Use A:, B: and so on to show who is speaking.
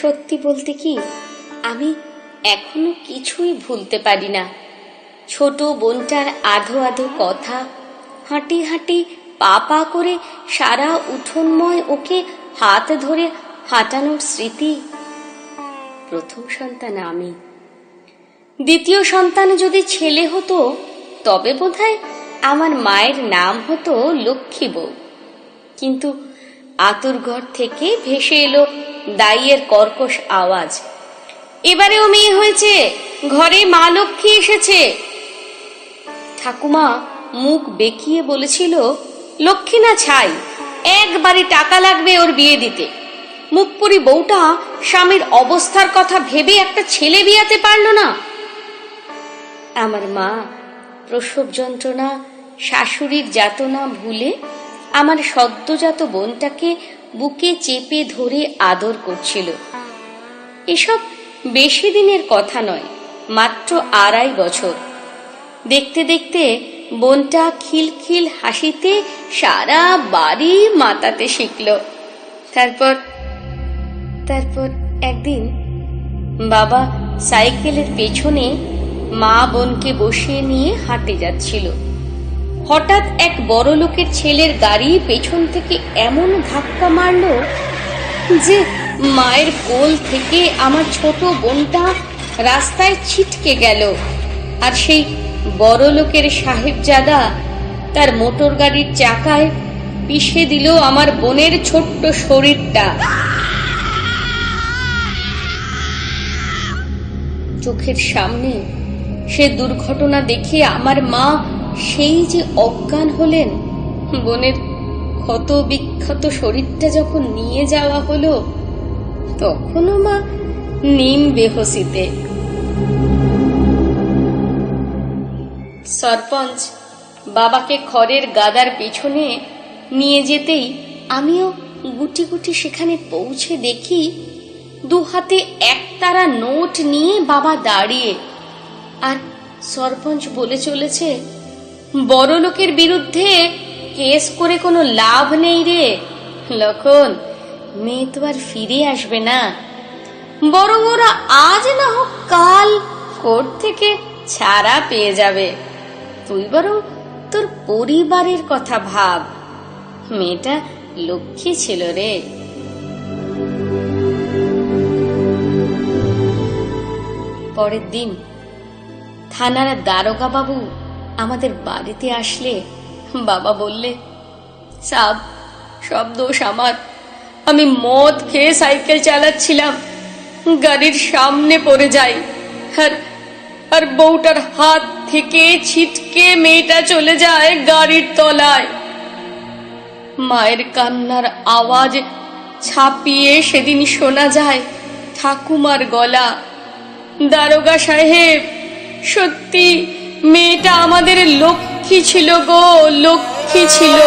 A: সত্যি বলতে কি, আমি এখনও কিছুই ভুলতে পারি না। ছোট বোনটার আধো আধো কথা, হাঁটি হাঁটি পা পা করে সারা উঠোনময় ওকে হাত ধরে হাঁটানোর স্মৃতি। প্রথম সন্তান আমি। দ্বিতীয় সন্তান যদি ছেলে হতো, তবে বোধহয় আমার মায়ের নাম হতো লক্ষ্মী বউ। কিন্তু আতুর ঘর থেকে ভেসে এলো দাইয়ের কর্কশ আওয়াজ। এবারেও মেয়ে হয়েছে, ঘরে মা লক্ষ্মী এসেছে। ঠাকুমা মুখ বেঁকিয়ে বলেছিল, লক্ষ্মী না ছাই একবারে টাকা লাগবে ওর বিয়ে দিতে। মুখপুরি বউটা স্বামীর অবস্থার কথা ভেবে একটা ছেলে বিয়াতে পারল না। আমার মা, প্রসব যন্ত্রণা, শাশুড়ির যাতনা ভুলে আমার সদ্যজাত বোনটাকে বুকে চেপে ধরে আদর করছিল। এসব বেশি দিনের কথা নয়, মাত্র আড়াই বছর। দেখতে দেখতে বোনটা খিলখিল হাসিতে সারা বাড়ি মাতাতে শিখল। তারপর তারপর একদিন বাবা সাইকেলের পেছনে মা বোনকে বসিয়ে নিয়ে হাঁটে যাচ্ছিল। হঠাৎ এক বড় লোকের ছেলের গাড়ি পেছন থেকে এমন ধাক্কা মারলো যে মায়ের কোল থেকে আমার ছোট বোনটা রাস্তায় ছিটকে গেল। আর সেই বড় লোকের সাহেবজাদা তার মোটর গাড়ির চাকায় পিষে দিল আমার বোনের ছোট্ট শরীরটা। চোখের সামনে সে দুর্ঘটনা দেখে আমার মা সেই যে অজ্ঞান হলেন, বোনের ক্ষত বিক্ষত শরীরটা যখন নিয়ে যাওয়া হলো, তখনও মা নিম বেহসিতে। সরপঞ্চ বাবাকে খড়ের গাদার পেছনে নিয়ে যেতেই আমিও গুটি গুটি সেখানে পৌঁছে দেখি দু হাতে একতারা নোট নিয়ে বাবা দাঁড়িয়ে। আর সরপঞ্চ বলে চলেছে বড় লোকের বিরুদ্ধে কেস করে কোনো লাভ নেই রে। লক্ষণ, মেয়ে তো আর ফিরে আসবে না। বরং ওরা আজ না হোক কাল কোর্ট থেকে ছাড়া পেয়ে যাবে। তুই বরং তোর পরিবারের কথা ভাব। মেয়েটা লক্ষ্মী ছিল রে। পরের দিন থানার দারোগা বাবু আমাদের বাড়িতে আসলে বাবা বললে, সাব, সব দোষ আমার। আমি মদ খেয়ে সাইকেল চালাচ্ছিলাম, গাড়ির সামনে পড়ে যাই। আর আর বউটার হাত থেকে ছিটকে মেয়েটা চলে যায় গাড়ির তলায়। মায়ের কান্নার আওয়াজ ছাপিয়ে সেদিন শোনা যায় ঠাকুমার গলা। দারোগা সাহেব সত্যি মেয়েটা আমাদের লক্ষ্মী ছিল গো লক্ষ্মী ছিল।